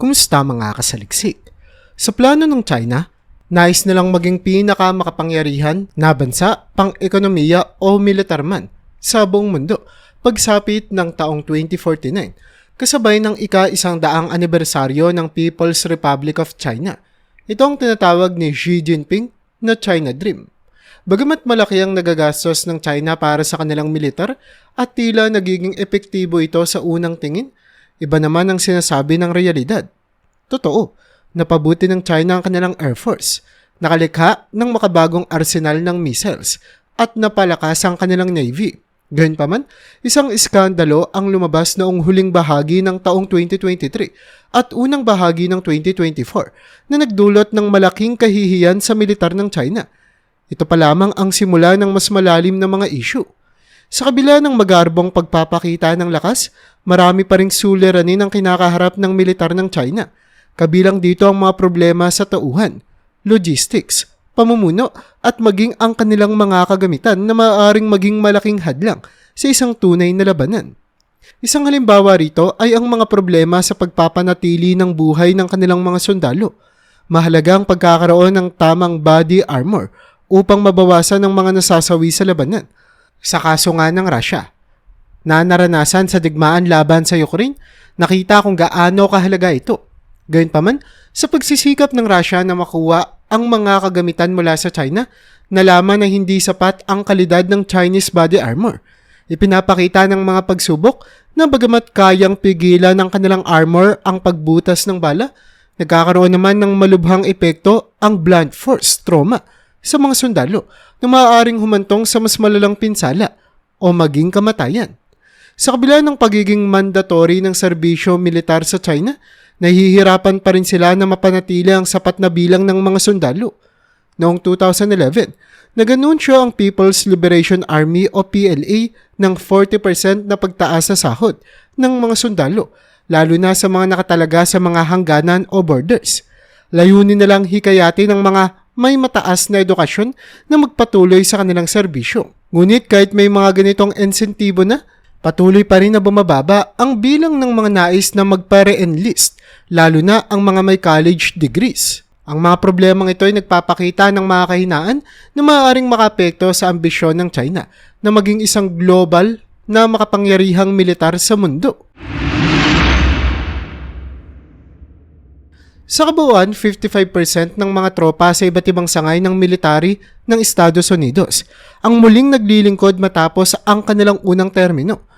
Kumusta mga kasaliksik? Sa plano ng China, nais nilang maging pinaka makapangyarihan na bansa, pang-ekonomiya o militar man sa buong mundo pagsapit ng taong 2049 kasabay ng ika-isang daang anibersaryo ng People's Republic of China. Ito ang tinatawag ni Xi Jinping na China Dream. Bagamat malaki ang nagagastos ng China para sa kanilang militar at tila nagiging epektibo ito sa unang tingin, iba naman ang sinasabi ng realidad. Totoo, napabuti ng China ang kanilang Air Force, nakalikha ng makabagong arsenal ng missiles at napalakas ang kanilang Navy. Gayunpaman, isang iskandalo ang lumabas noong huling bahagi ng taong 2023 at unang bahagi ng 2024 na nagdulot ng malaking kahihiyan sa militar ng China. Ito pa lamang ang simula ng mas malalim na mga issue. Sa kabila ng magarbong pagpapakita ng lakas, marami pa ring suliranin ang kinakaharap ng militar ng China. Kabilang dito ang mga problema sa tauhan, logistics, pamumuno at maging ang kanilang mga kagamitan na maaaring maging malaking hadlang sa isang tunay na labanan. Isang halimbawa rito ay ang mga problema sa pagpapanatili ng buhay ng kanilang mga sundalo. Mahalaga ang pagkakaroon ng tamang body armor upang mabawasan ang mga nasasawi sa labanan. Sa kaso nga ng Russia, na naranasan sa digmaan laban sa Ukraine, nakita kung gaano kahalaga ito. Gayunpaman, sa pagsisikap ng Russia na makuha ang mga kagamitan mula sa China, nalaman na hindi sapat ang kalidad ng Chinese body armor. Ipinapakita ng mga pagsubok na bagamat kayang pigilan ng kanilang armor ang pagbutas ng bala, nagkakaroon naman ng malubhang epekto ang blunt force trauma sa mga sundalo na maaaring humantong sa mas malalang pinsala o maging kamatayan. Sa kabila ng pagiging mandatory ng serbisyo militar sa China, nahihirapan pa rin sila na mapanatili ang sapat na bilang ng mga sundalo. Noong 2011, naganunsyo ang People's Liberation Army o PLA ng 40% na pagtaas sa sahod ng mga sundalo, lalo na sa mga nakatalaga sa mga hangganan o borders. Layunin na lang hikayati ng mga may mataas na edukasyon na magpatuloy sa kanilang serbisyo. Ngunit kahit may mga ganitong insentibo na, patuloy pa rin na bumababa ang bilang ng mga nais na magpa-re-enlist, lalo na ang mga may college degrees. Ang mga problemang ito ay nagpapakita ng mga kahinaan na maaaring makapekto sa ambisyon ng China na maging isang global na makapangyarihang militar sa mundo. Sa kabuuan, 55% ng mga tropa sa iba't ibang sangay ng military ng Estados Unidos ang muling naglilingkod matapos ang kanilang unang termino.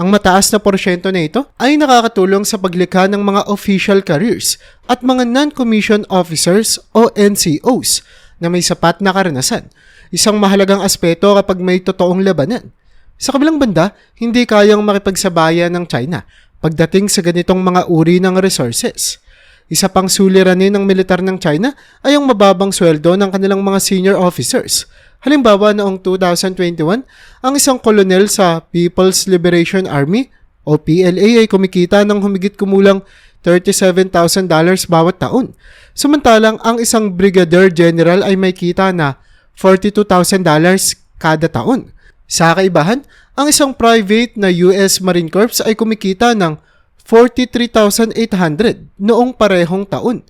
Ang mataas na porsyento na ito ay nakakatulong sa paglikha ng mga official careers at mga non-commissioned officers o NCOs na may sapat na karanasan. Isang mahalagang aspeto kapag may totoong labanan. Sa kabilang banda, hindi kayang makipagsabayan ng China pagdating sa ganitong mga uri ng resources. Isa pang suliranin ng militar ng China ay ang mababang sweldo ng kanilang mga senior officers. Halimbawa noong 2021, ang isang kolonel sa People's Liberation Army o PLA ay kumikita ng humigit kumulang $37,000 bawat taon. Samantalang ang isang brigadier general ay may kita na $42,000 kada taon. Sa kaibahan, ang isang private na US Marine Corps ay kumikita ng 43,800 noong parehong taon.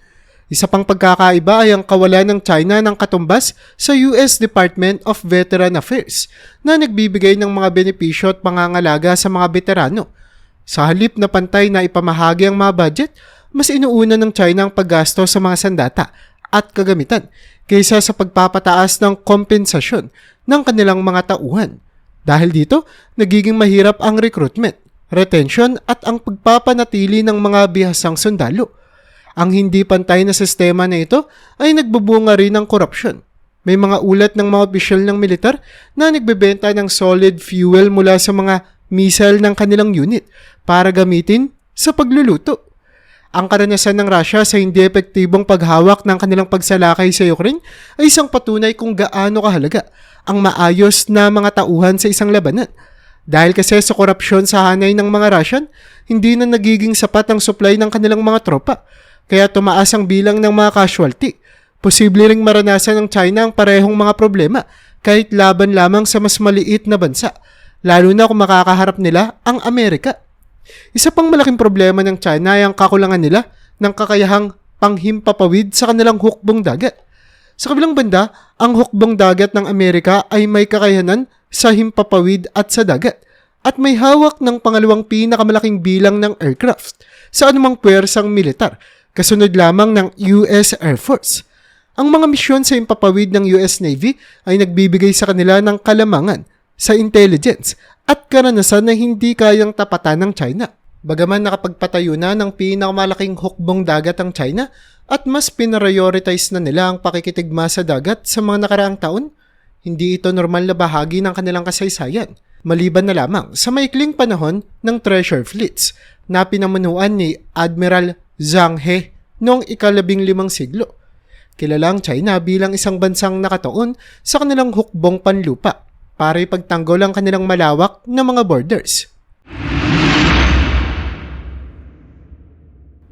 Isa pang pagkakaiba ay ang kawalan ng China ng katumbas sa US Department of Veteran Affairs na nagbibigay ng mga benepisyo at pangangalaga sa mga veterano. Sa halip na pantay na ipamahagi ang mga budget, mas inuuna ng China ang paggasto sa mga sandata at kagamitan kaysa sa pagpapataas ng kompensasyon ng kanilang mga tauhan. Dahil dito, nagiging mahirap ang recruitment retention at ang pagpapanatili ng mga bihasang sundalo. Ang hindi pantay na sistema na ito ay nagbubunga rin ng korupsyon. May mga ulat ng mga opisyal ng militar na nagbebenta ng solid fuel mula sa mga missile ng kanilang unit para gamitin sa pagluluto. Ang karanasan ng Russia sa hindi epektibong paghawak ng kanilang pagsalakay sa Ukraine ay isang patunay kung gaano kahalaga ang maayos na mga tauhan sa isang labanan dahil kasi sa korupsyon sa hanay ng mga Russian, hindi na nagiging sapat ang supply ng kanilang mga tropa. Kaya tumaas ang bilang ng mga casualty. Posible ring maranasan ng China ang parehong mga problema kahit laban lamang sa mas maliit na bansa, lalo na kung makakaharap nila ang Amerika. Isa pang malaking problema ng China ay ang kakulangan nila ng kakayahang panghimpapawid sa kanilang hukbong dagat. Sa kabilang banda, ang hukbong dagat ng Amerika ay may kakayanan sa himpapawid at sa dagat at may hawak ng pangalawang pinakamalaking bilang ng aircraft sa anumang puwersang militar, kasunod lamang ng US Air Force. Ang mga misyon sa himpapawid ng US Navy ay nagbibigay sa kanila ng kalamangan sa intelligence at karanasan na hindi kayang tapatan ng China. Bagaman nakapagpatayo na ng pinakamalaking hukbong dagat ang China at mas pinarioritize na nila ang pakikitigma sa dagat sa mga nakaraang taon, hindi ito normal na bahagi ng kanilang kasaysayan. Maliban na lamang sa maikling panahon ng treasure fleets na pinamunuan ni Admiral Zhang He noong ikalabing limang siglo. Kilalang China bilang isang bansang nakatoon sa kanilang hukbong panlupa para ipagtanggol ang kanilang malawak na mga borders.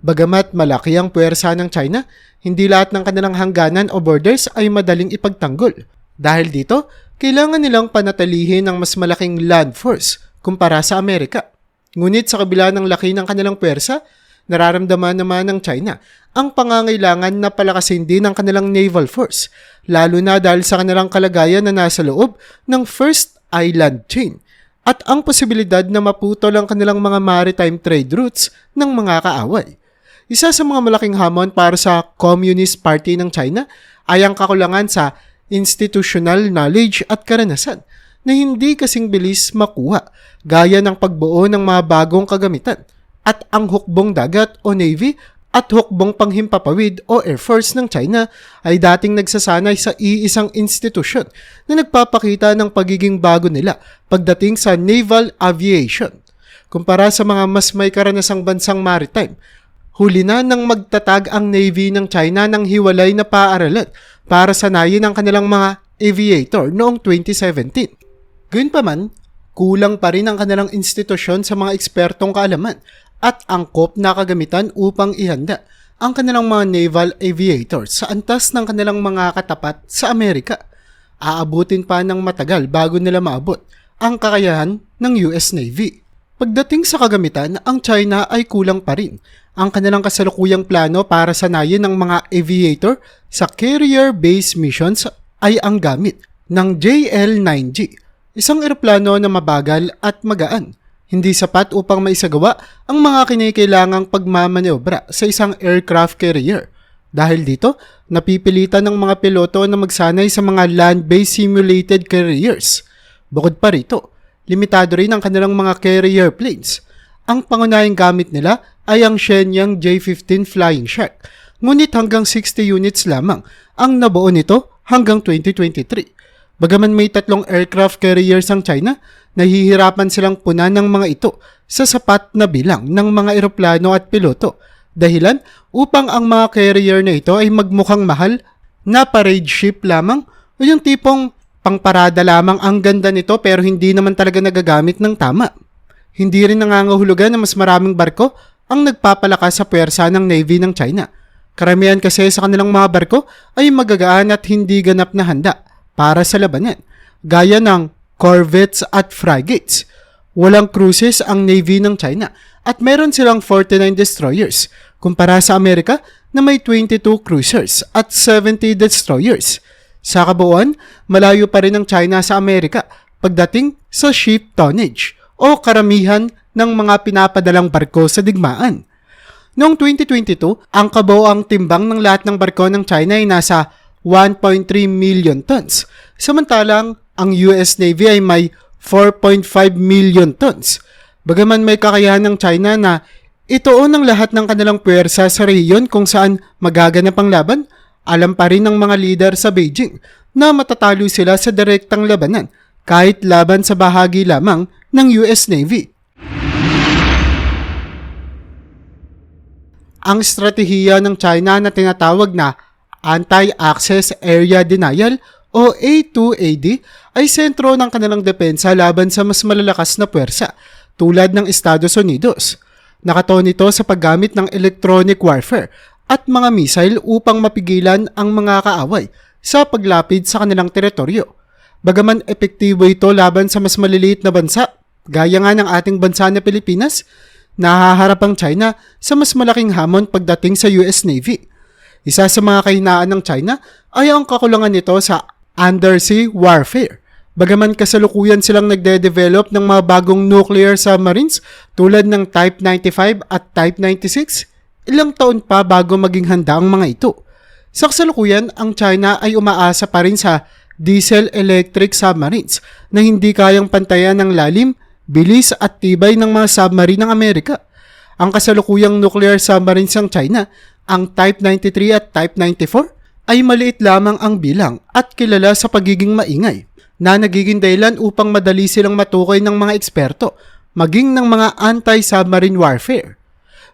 Bagamat malaki ang puwersa ng China, hindi lahat ng kanilang hangganan o borders ay madaling ipagtanggol. Dahil dito, kailangan nilang panatilihin ang mas malaking land force kumpara sa Amerika. Ngunit sa kabila ng laki ng kanilang puwersa, nararamdaman naman ng China ang pangangailangan na palakasin din ang kanilang naval force, lalo na dahil sa kanilang kalagayan na nasa loob ng First Island Chain at ang posibilidad na maputol ang kanilang mga maritime trade routes ng mga kaaway. Isa sa mga malaking hamon para sa Communist Party ng China ay ang kakulangan sa institutional knowledge at karanasan na hindi kasing bilis makuha gaya ng pagbuo ng mga bagong kagamitan at ang hukbong dagat o navy at hukbong panghimpapawid o Air Force ng China ay dating nagsasanay sa iisang institusyon na nagpapakita ng pagiging bago nila pagdating sa naval aviation. Kumpara sa mga mas may karanasang bansang maritime, huli na nang magtatag ang Navy ng China ng hiwalay na paaralan para sanayin ang kanilang mga aviator noong 2017. Gayunpaman, kulang pa rin ang kanilang institusyon sa mga ekspertong kaalaman at angkop na kagamitan upang ihanda ang kanilang mga naval aviators sa antas ng kanilang mga katapat sa Amerika. Aabutin pa ng matagal bago nila maabot ang kakayahan ng US Navy. Pagdating sa kagamitan, ang China ay kulang pa rin. Ang kanilang kasalukuyang plano para sanayin ng mga aviator sa carrier-based missions ay ang gamit ng JL-9G, isang eroplano na mabagal at magaan hindi sapat upang maisagawa ang mga kinikailangang pagmamanobra sa isang aircraft carrier. Dahil dito, napipilitan ng mga piloto na magsanay sa mga land-based simulated carriers. Bukod pa rito, limitado rin ang kanilang mga carrier planes. Ang pangunahing gamit nila ay ang Shenyang J-15 Flying Shark, ngunit hanggang 60 units lamang ang nabuo nito hanggang 2023. Bagaman may tatlong aircraft carriers ang China, nahihirapan silang punan ng mga ito sa sapat na bilang ng mga eroplano at piloto. Dahilan upang ang mga carrier na ito ay magmukhang mahal na parade ship lamang o yung tipong pangparada lamang ang ganda nito pero hindi naman talaga nagagamit ng tama. Hindi rin nangangahulugan na mas maraming barko ang nagpapalakas sa puwersa ng Navy ng China. Karamihan kasi sa kanilang mga barko ay magagaan at hindi ganap na handa para sa labanan, gaya ng corvettes at frigates. Walang cruises ang Navy ng China at meron silang 49 destroyers kumpara sa Amerika na may 22 cruisers at 70 destroyers. Sa kabuuan, malayo pa rin ang China sa Amerika pagdating sa ship tonnage o karamihan ng mga pinapadalang barko sa digmaan. Noong 2022, ang kabuoang timbang ng lahat ng barko ng China ay nasa 1.3 million tons, samantalang ang US Navy ay may 4.5 million tons. Bagaman may kakayahan ng China na ituon ang lahat ng kanilang puwersa sa rehiyon kung saan magaganap ang laban, alam pa rin ng mga leader sa Beijing na matatalo sila sa direktang labanan kahit laban sa bahagi lamang ng US Navy. Ang estratehiya ng China na tinatawag na Anti-Access Area Denial o A2AD ay sentro ng kanilang depensa laban sa mas malalakas na puwersa tulad ng Estados Unidos. Nakataon ito sa paggamit ng electronic warfare at mga missile upang mapigilan ang mga kaaway sa paglapid sa kanilang teritoryo. Bagaman epektibo ito laban sa mas maliliit na bansa, gaya nga ng ating bansa na Pilipinas, nahaharap ang China sa mas malaking hamon pagdating sa US Navy. Isa sa mga kahinaan ng China ay ang kakulangan nito sa undersea warfare. Bagaman kasalukuyan silang nagde-develop ng mga bagong nuclear submarines tulad ng Type 95 at Type 96, ilang taon pa bago maging handa ang mga ito. Sa kasalukuyan, ang China ay umaasa pa rin sa diesel-electric submarines na hindi kayang pantayan ng lalim, bilis at tibay ng mga submarine ng Amerika. Ang kasalukuyang nuclear submarines ng China, ang Type 93 at Type 94, ay maliit lamang ang bilang at kilala sa pagiging maingay na nagiging dahilan upang madali silang matukoy ng mga eksperto, maging ng mga anti-submarine warfare.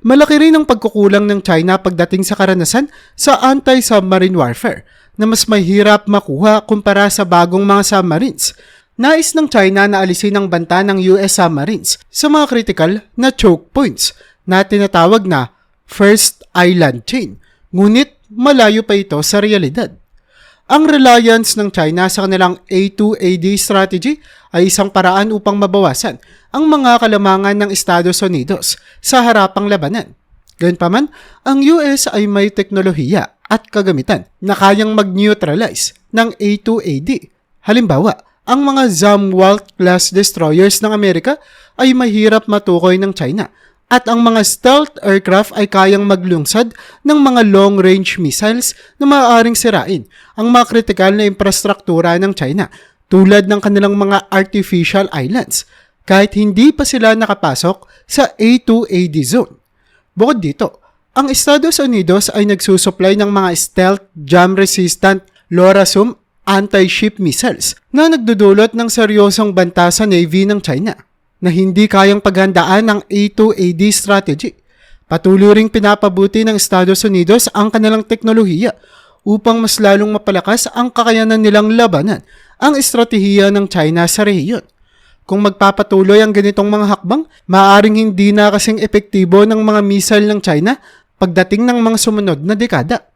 Malaki rin ang pagkukulang ng China pagdating sa karanasan sa anti-submarine warfare na mas mahirap makuha kumpara sa bagong mga submarines. Nais ng China na alisin ang banta ng US submarines sa mga critical na choke points na tinatawag na First Island Chain. Ngunit malayo pa ito sa realidad. Ang reliance ng China sa kanilang A2AD strategy ay isang paraan upang mabawasan ang mga kalamangan ng Estados Unidos sa harapang labanan. Gayunpaman, ang US ay may teknolohiya at kagamitan na kayang mag-neutralize ng A2AD. Halimbawa, ang mga Zumwalt-class destroyers ng Amerika ay mahirap matukoy ng China at ang mga stealth aircraft ay kayang maglungsad ng mga long-range missiles na maaaring sirain ang mga kritikal na infrastruktura ng China tulad ng kanilang mga artificial islands kahit hindi pa sila nakapasok sa A2AD zone. Bukod dito, ang Estados Unidos ay nagsusupply ng mga stealth jam-resistant LoRaSum anti-ship missiles na nagdudulot ng seryosong banta sa Navy ng China na hindi kayang paghandaan ng A2AD strategy. Patuloy ring pinapabuti ng Estados Unidos ang kanilang teknolohiya upang mas lalong mapalakas ang kakayanan nilang labanan ang estratehiya ng China sa rehiyon. Kung magpapatuloy ang ganitong mga hakbang, maaaring hindi na kasing epektibo ng mga missile ng China pagdating ng mga sumunod na dekada.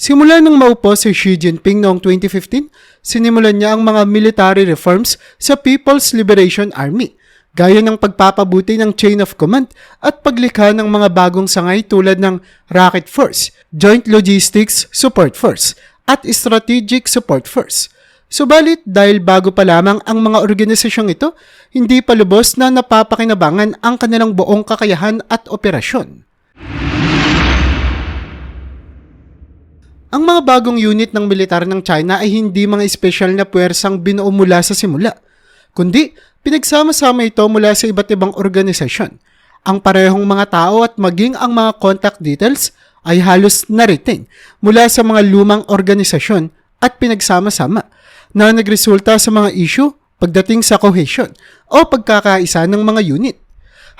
Simula nang maupo si Xi Jinping noong 2015, sinimulan niya ang mga military reforms sa People's Liberation Army gaya ng pagpapabuti ng chain of command at paglikha ng mga bagong sangay tulad ng Rocket Force, Joint Logistics Support Force, at Strategic Support Force. Subalit dahil bago pa lamang ang mga organisasyong ito, hindi pa lubos na napapakinabangan ang kanilang buong kakayahan at operasyon. Ang mga bagong unit ng militar ng China ay hindi mga espesyal na puwersang binuo mula sa simula, kundi pinagsama-sama ito mula sa iba't ibang organisasyon. Ang parehong mga tao at maging ang mga contact details ay halos nariting mula sa mga lumang organisasyon at pinagsama-sama na nagresulta sa mga issue pagdating sa cohesion o pagkakaisa ng mga unit.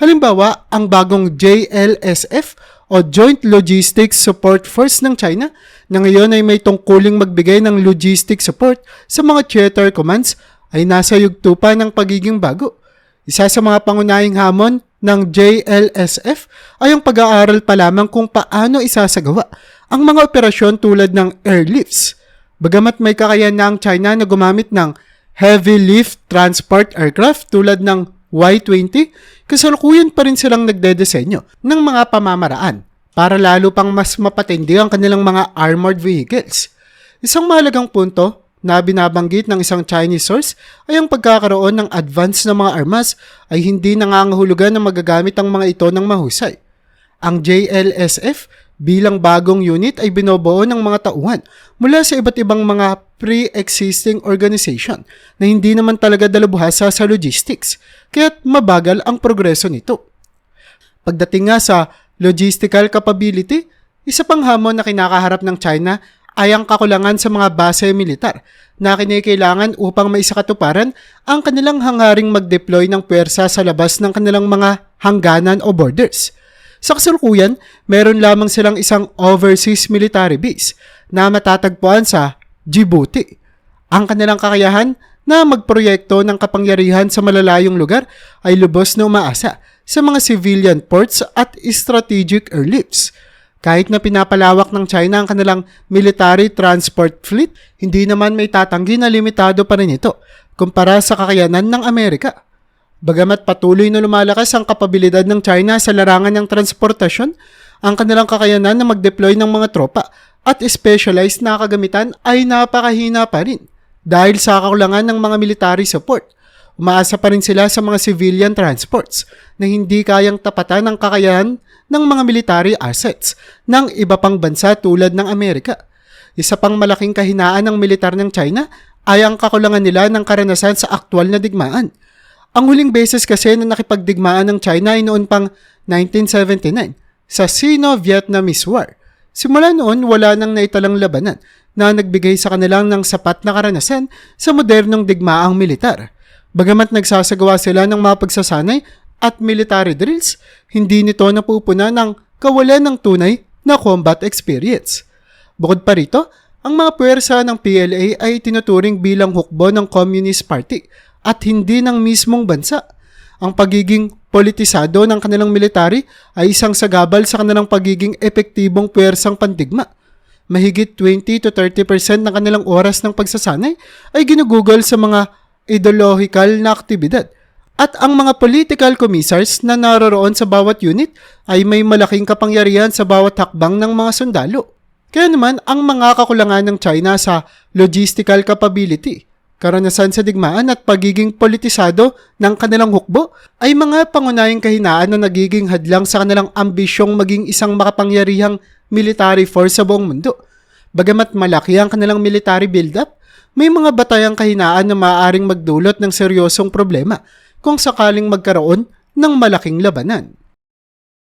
Halimbawa, ang bagong JLSF o Joint Logistics Support Force ng China na ngayon ay may tungkuling magbigay ng logistic support sa mga theater commands ay nasa yugto pa ng pagiging bago. Isa sa mga pangunahing hamon ng JLSF ay ang pag-aaral pa lamang kung paano isasagawa ang mga operasyon tulad ng airlifts. Bagamat may kakayan na ang China na gumamit ng heavy lift transport aircraft tulad ng Y-20, kasalukuyan pa rin silang nagdedesenyo ng mga pamamaraan para lalo pang mas mapatindi ang kanilang mga armored vehicles. Isang mahalagang punto na binabanggit ng isang Chinese source ay ang pagkakaroon ng advance ng mga armas ay hindi nangangahulugan na magagamit ang mga ito ng mahusay. Ang JLSF bilang bagong unit ay binobuo ng mga tauhan mula sa iba't ibang mga pre-existing organization na hindi naman talaga dalabuhasa sa logistics, kaya't mabagal ang progreso nito. Pagdating nga sa logistical capability, isa pang hamon na kinakaharap ng China ay ang kakulangan sa mga base militar na kinikailangan upang maisakatuparan ang kanilang hangaring mag-deploy ng puwersa sa labas ng kanilang mga hangganan o borders. Sa kasalukuyan, meron lamang silang isang overseas military base na matatagpuan sa Djibouti. Ang kanilang kakayahan na magproyekto ng kapangyarihan sa malalayong lugar ay lubos na umaasa sa mga civilian ports at strategic airlifts. Kahit na pinapalawak ng China ang kanilang military transport fleet, hindi naman may tatanggi na limitado pa rin ito kumpara sa kakayanan ng Amerika. Bagamat patuloy na lumalakas ang kapabilidad ng China sa larangan ng transportasyon, ang kanilang kakayanan na mag-deploy ng mga tropa at specialized na kagamitan ay napakahina pa rin dahil sa kakulangan ng mga military support. Umaasa pa rin sila sa mga civilian transports na hindi kayang tapatan ang kakayahan ng mga military assets ng iba pang bansa tulad ng Amerika. Isa pang malaking kahinaan ng militar ng China ay ang kakulangan nila ng karanasan sa aktwal na digmaan. Ang huling beses kasi na nakipagdigmaan ng China ay noon pang 1979 sa Sino-Vietnamese War. Simula noon, wala nang naitalang labanan na nagbigay sa kanilang ng sapat na karanasan sa modernong digmaang militar. Bagamat nagsasagawa sila ng mga pagsasanay at military drills, hindi nito napupuna ng kawalan ng tunay na combat experience. Bukod pa rito, ang mga puwersa ng PLA ay tinuturing bilang hukbo ng Communist Party at hindi ng mismong bansa. Ang pagiging politisado ng kanilang military ay isang sagabal sa kanilang pagiging epektibong puwersang pandigma. Mahigit 20 to 30% ng kanilang oras ng pagsasanay ay ginugugol sa mga ideological na aktibidad. At ang mga political commissars na naroroon sa bawat unit ay may malaking kapangyarihan sa bawat hakbang ng mga sundalo. Kaya naman, ang mga kakulangan ng China sa logistical capability, karanasan sa digmaan at pagiging politisado ng kanilang hukbo ay mga pangunahing kahinaan na nagiging hadlang sa kanilang ambisyong maging isang makapangyarihang military force sa buong mundo. Bagamat malaki ang kanilang military build-up, may mga batayang kahinaan na maaaring magdulot ng seryosong problema kung sakaling magkaroon ng malaking labanan.